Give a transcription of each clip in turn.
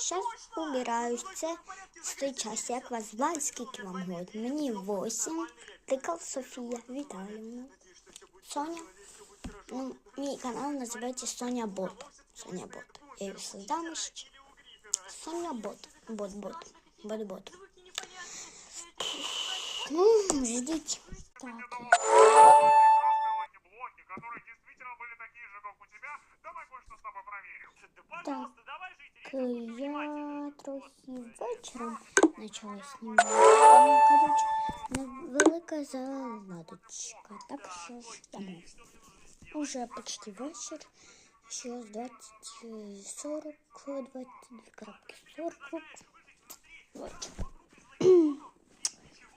Зараз убираюсь. Це з той час, як вас звати, скільки вам год. Мені 8. Тикал Софія Віталіївна. Соня. Ну, мій канал називається Соня Бот. Соня Бот. Я його создам ще. Соня Бот. Бот, бот. Бот, бот. Ну, ждіть. Так. Красные Я трохи вечором почала знімати. Ну, коротше, невелика заладочка. Так що ждемо. Уже почти вечір. Ще 20, е, 40, 22 крапки 40. Вечір.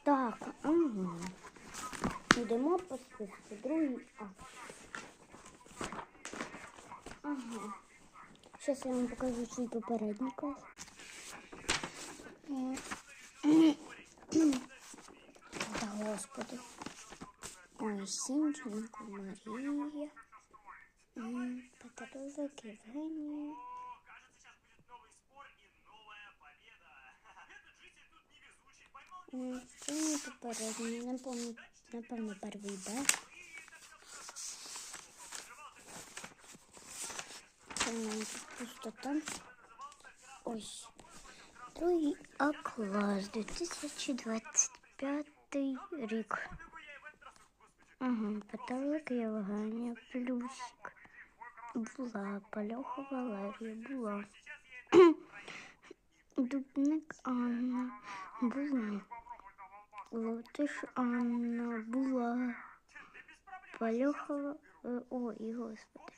Так, ага. Йдемо по списку. Другий акт. Сейчас я вам покажу свій попередник. Да, господи. Ой, Сінченко, Марія. М, Петровик, Євгенія. М, Це не попередній, напевно, напевно, перший Б. Це в мене тут пустота. Ось. Другий А клас, 2025 рік. Ага, потолок Євгенія, плюсик. Була, Пальоха Валерія, була. Дубник Анна, була. Лотиш Анна, була. Пальоха, е, ой, господи.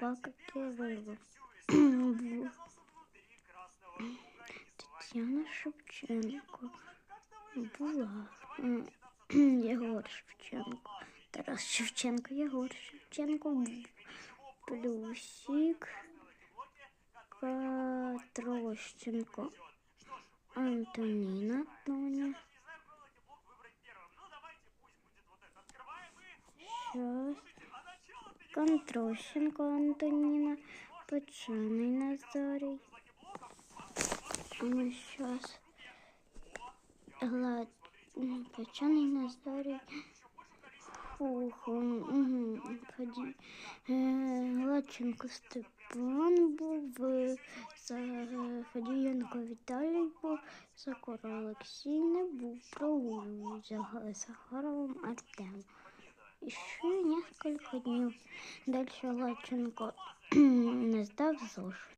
Пака Кирило. Була. Тетяна Шевченко. Була. М, Єгор Шевченко. Тарас Шевченко, Єгор Шевченко. був. Плюсик. Патрощенко. Антоніна Тоня. Щас. Контрощенко Антоніна. Печений Назарій. Ми щас. Ну, Печений Назарій. Ухом. Ну, угу. Ході. Е, Гладченко Степан був, Заходієнко Віталій був, Сокора Олексій не був, Прогулюв за Сахаровим Артем. І ще кілька днів. Далі Гладченко не здав ЗОЖ.